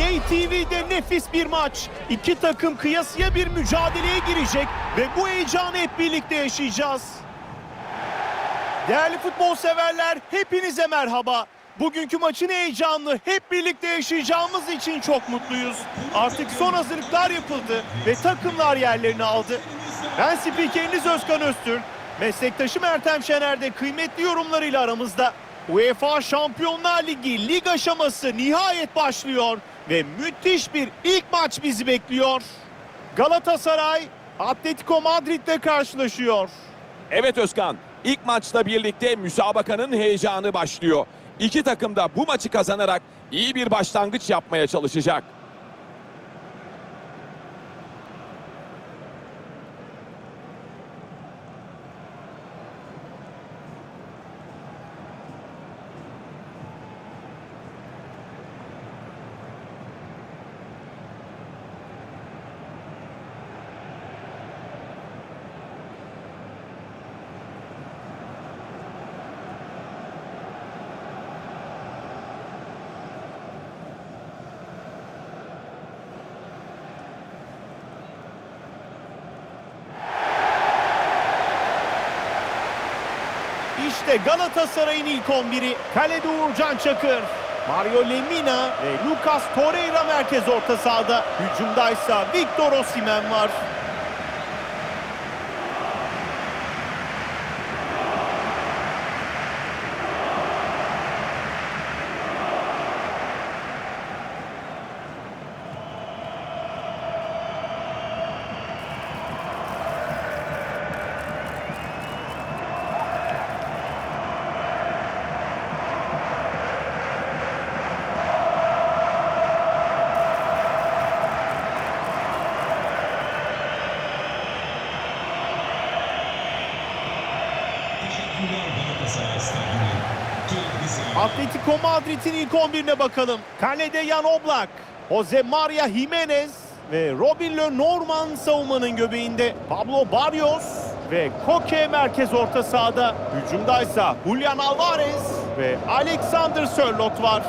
EA TV'de nefis bir maç. İki takım kıyasıya bir mücadeleye girecek ve bu heyecanı hep birlikte yaşayacağız. Değerli futbol severler hepinize merhaba. Bugünkü maçın heyecanını hep birlikte yaşayacağımız için çok mutluyuz. Artık son hazırlıklar yapıldı ve takımlar yerlerini aldı. Ben spikeriniz Özkan Öztürk. Meslektaşım Ertem Şener de kıymetli yorumlarıyla aramızda. UEFA Şampiyonlar Ligi lig aşaması nihayet başlıyor ve müthiş bir ilk maç bizi bekliyor. Galatasaray Atletico Madrid'le karşılaşıyor. Evet Özkan, ilk maçla birlikte müsabakanın heyecanı başlıyor. İki takım da bu maçı kazanarak iyi bir başlangıç yapmaya çalışacak. İşte Galatasaray'ın ilk 11'i. Kalede Uğurcan Çakır. Mario Lemina ve Lucas Torreira merkez orta sahada. Hücumdaysa Victor Osimhen var. Atletico Madrid'in ilk 11'ine bakalım. Kalede Jan Oblak, Jose Maria Jimenez ve Robin Lenormand savunmanın göbeğinde. Pablo Barrios ve Koke merkez orta sahada. Hücumdaysa Julian Alvarez ve Alexander Sörloth var.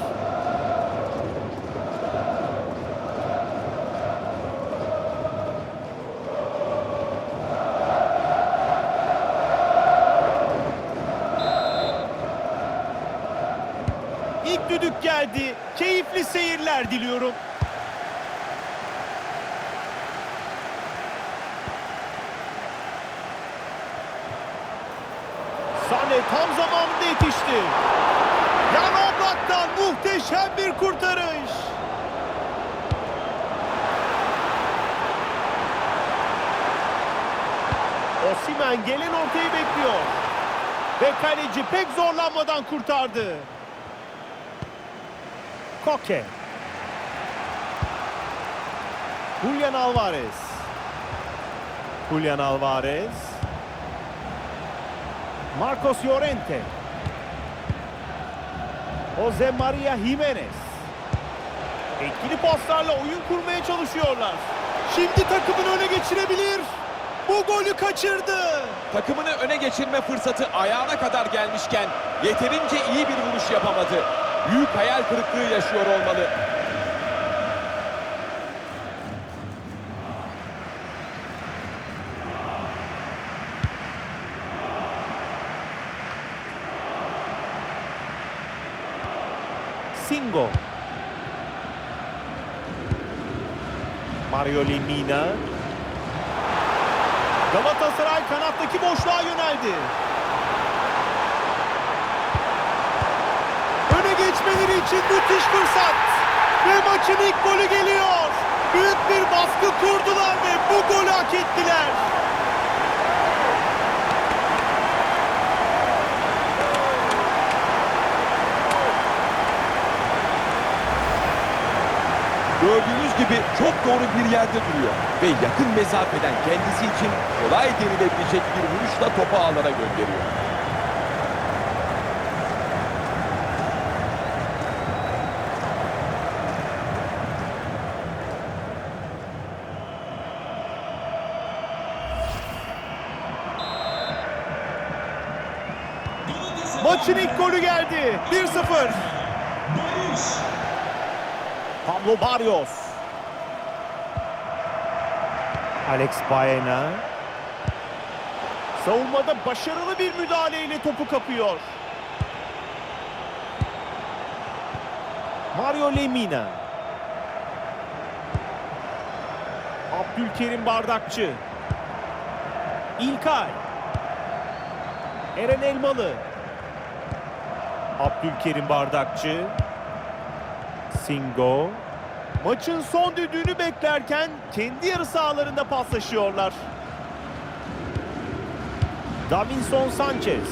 Seyirler diliyorum. Sane tam zamanında yetişti. Yan Oblak'tan muhteşem bir kurtarış. Osimhen gelen ortayı bekliyor. Ve kaleci pek zorlanmadan kurtardı. Koke. Julian Alvarez. Julian Alvarez. Marcos Llorente. Jose Maria Jimenez. Etkili paslarla oyun kurmaya çalışıyorlar. Şimdi takımını öne geçirebilir. Bu golü kaçırdı. Takımını öne geçirme fırsatı ayağına kadar gelmişken yeterince iyi bir vuruş yapamadı. Büyük hayal kırıklığı yaşıyor olmalı. Singo. Mario Lemina. Galatasaray kanattaki boşluğa yöneldi. Öne geçmeleri için müthiş fırsat. Ve maçın ilk golü geliyor. Büyük bir baskı kurdular ve bu golü hak ettiler. Gördüğünüz gibi çok doğru bir yerde duruyor. Ve yakın mesafeden kendisi için kolay denilebilecek bir vuruşla topu ağlara gönderiyor. Maçın ilk golü geldi. 1-0. Pablo Barrios. Alex Baena. Savunmada başarılı bir müdahaleyle topu kapıyor. Mario Lemina. Abdülkerim Bardakçı. İlkay. Eren Elmalı. Abdülkerim Bardakçı. Singo. Maçın son düdüğünü beklerken kendi yarı sahalarında paslaşıyorlar. Davinson Sanchez.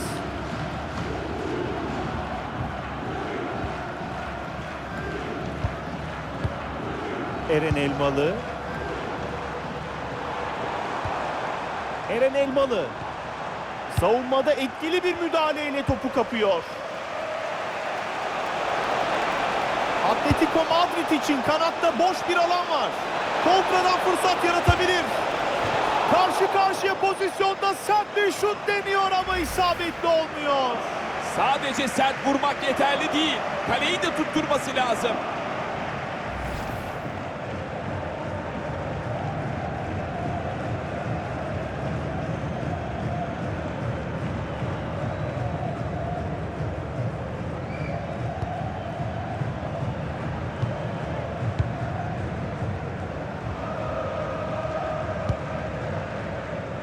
Eren Elmalı. Eren Elmalı. Savunmada etkili bir müdahaleyle topu kapıyor. Atletico Madrid için kanatta boş bir alan var. Kontradan fırsat yaratabilir. Karşı karşıya pozisyonda sert bir şut deniyor ama isabetli olmuyor. Sadece sert vurmak yeterli değil. Kaleyi de tutturması lazım.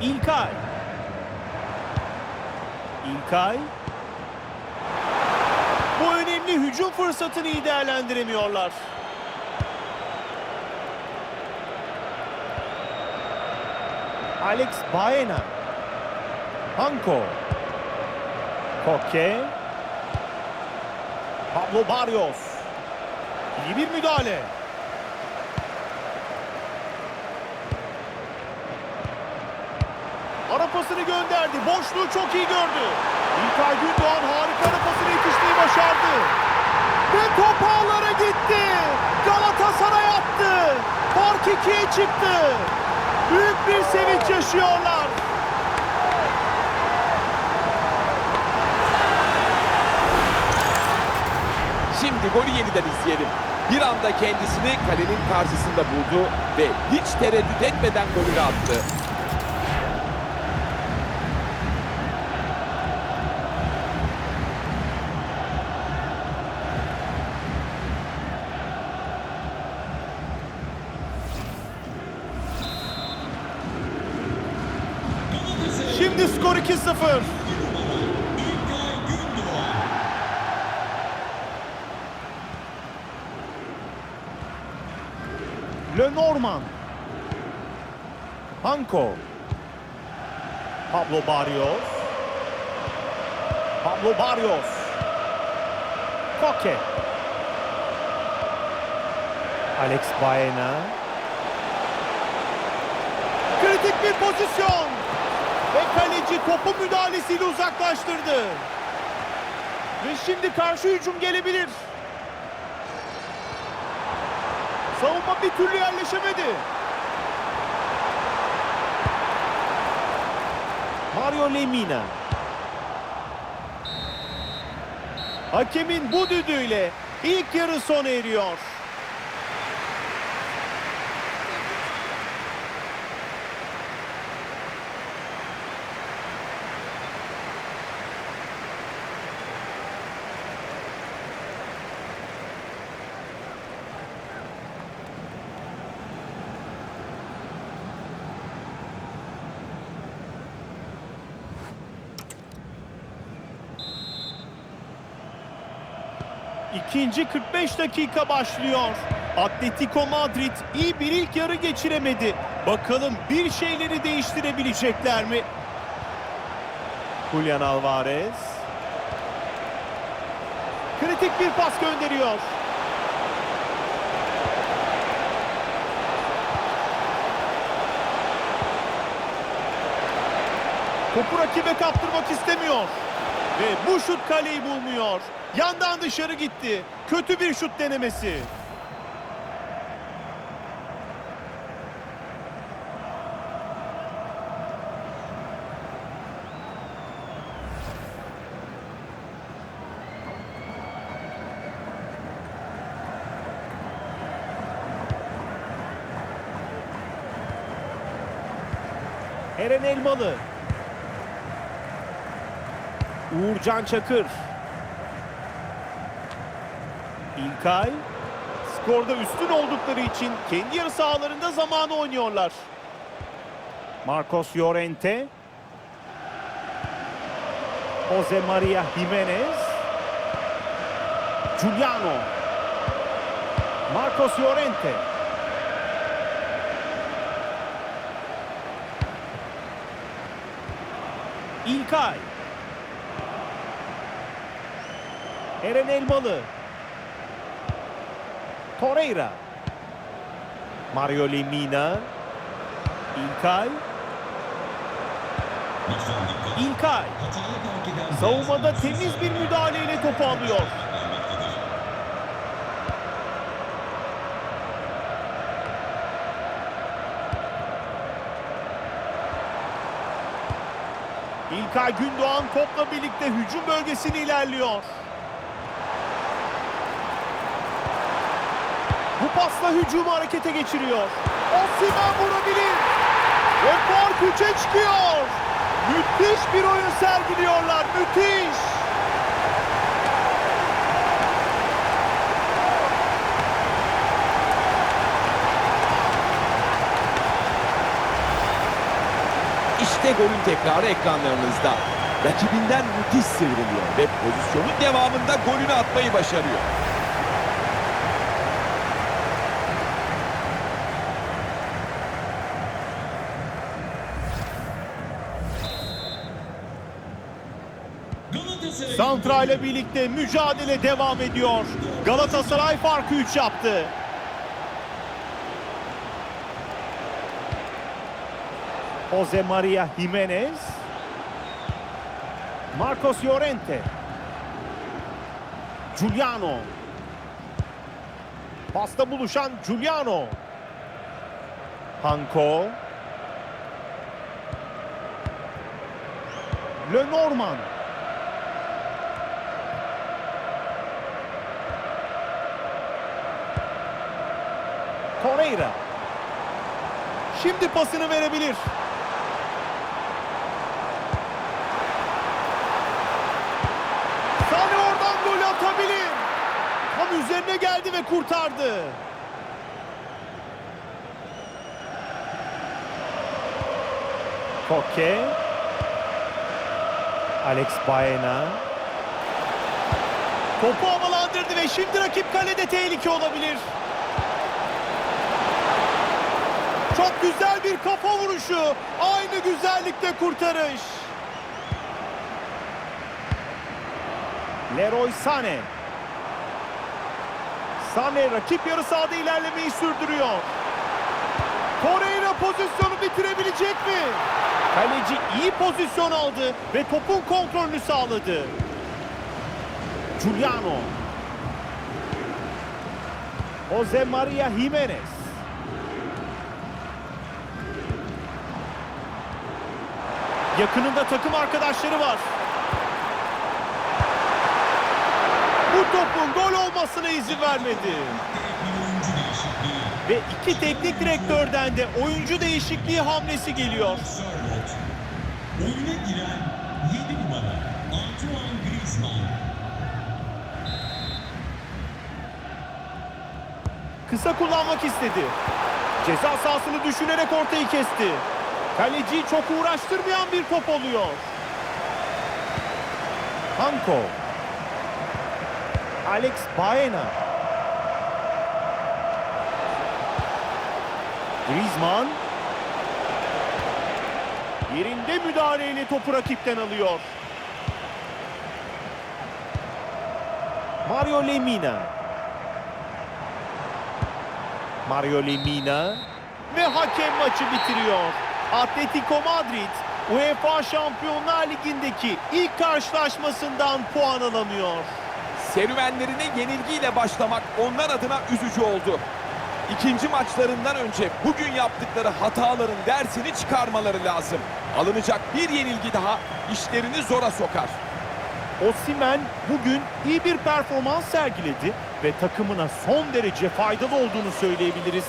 İlkay. İlkay. Bu önemli hücum fırsatını iyi değerlendiremiyorlar. Alex Baena. Hanko. Koke. Pablo Barrios. İyi bir müdahale. Ara pasını gönderdi. Boşluğu çok iyi gördü. İlkay Gündoğan harika ara pasını yetişmeyi başardı. Ve top ağlara gitti. Galatasaray attı. Fark ikiye çıktı. Büyük bir sevinç yaşıyorlar. Şimdi golü yeniden izleyelim. Bir anda kendisini kalenin karşısında buldu ve hiç tereddüt etmeden golünü attı. Şimdi skor 2-0. İlkay Gündoğan. Lenormand. Hanko. Pablo Barrios. Pablo Barrios. Koke. Alex Baena. Kritik bir pozisyon. Ve kaleci topu müdahalesiyle uzaklaştırdı. Ve şimdi karşı hücum gelebilir. Savunma bir türlü yerleşemedi. Mario Lemina. Hakemin bu düdüğüyle ilk yarı sona eriyor. İkinci 45 dakika başlıyor. Atletico Madrid iyi bir ilk yarı geçiremedi. Bakalım bir şeyleri değiştirebilecekler mi? Julian Alvarez. Kritik bir pas gönderiyor. Topu rakibe kaptırmak istemiyor. Ve bu şut kaleyi bulmuyor. Yandan dışarı gitti. Kötü bir şut denemesi. Eren Elmalı Uğurcan Çakır. İlkay. Skorda üstün oldukları için kendi yarı sahalarında zamanı oynuyorlar. Marcos Llorente. Jose Maria Jimenez. Giuliano. Marcos Llorente. İlkay. Eren Elmalı. Torreira. Mario Lemina. İlkay. İlkay. Savunmada temiz bir müdahaleyle topu alıyor. İlkay Gündoğan topla birlikte hücum bölgesine ilerliyor. Pasla hücumu harekete geçiriyor. Osimhen vurabilir. Ve fark 3'e çıkıyor. Müthiş bir oyun sergiliyorlar. Müthiş. İşte golün tekrarı ekranlarınızda. Rakibinden müthiş sıyrılıyor ve pozisyonun devamında golünü atmayı başarıyor. Santra ile birlikte mücadele devam ediyor. Galatasaray farkı 3 yaptı. Jose Maria Jimenez. Marcos Llorente. Giuliano. Pasta buluşan Giuliano. Hanko. Lenormand. Torreira. Şimdi pasını verebilir. Sane oradan gol atabilir. Tam üzerine geldi ve kurtardı. Koke. Alex Baena. Topu havalandırdı ve şimdi rakip kalede tehlike olabilir. Çok güzel bir kafa vuruşu. Aynı güzellikte kurtarış. Leroy Sané. Sané rakip yarı sahada ilerlemeyi sürdürüyor. Torreira pozisyonu bitirebilecek mi? Kaleci iyi pozisyon aldı ve topun kontrolünü sağladı. Giuliano. Jose Maria Jimenez. Yakınında takım arkadaşları var. Bu topun gol olmasına izin vermedi. Ve iki teknik direktörden de oyuncu değişikliği hamlesi geliyor. Oyuna giren 7 numara Antoine Griezmann. Kısa kullanmak istedi. Ceza sahasını düşünerek ortayı kesti. Kaleciyi çok uğraştırmayan bir top oluyor. Hanko. Alex Baena. Griezmann. Yerinde müdahaleyle topu rakipten alıyor. Mario Lemina. Mario Lemina ve hakem maçı bitiriyor. Atletico Madrid UEFA Şampiyonlar Ligi'ndeki ilk karşılaşmasından puan alamıyor. Serüvenlerine yenilgiyle başlamak onlar adına üzücü oldu. İkinci maçlarından önce bugün yaptıkları hataların dersini çıkarmaları lazım. Alınacak bir yenilgi daha işlerini zora sokar. Osimhen bugün iyi bir performans sergiledi ve takımına son derece faydalı olduğunu söyleyebiliriz.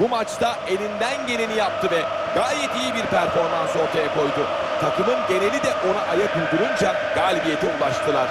bu maçta elinden geleni yaptı ve gayet iyi bir performans ortaya koydu. Takımın geneli de ona ayak uydurunca galibiyete ulaştılar.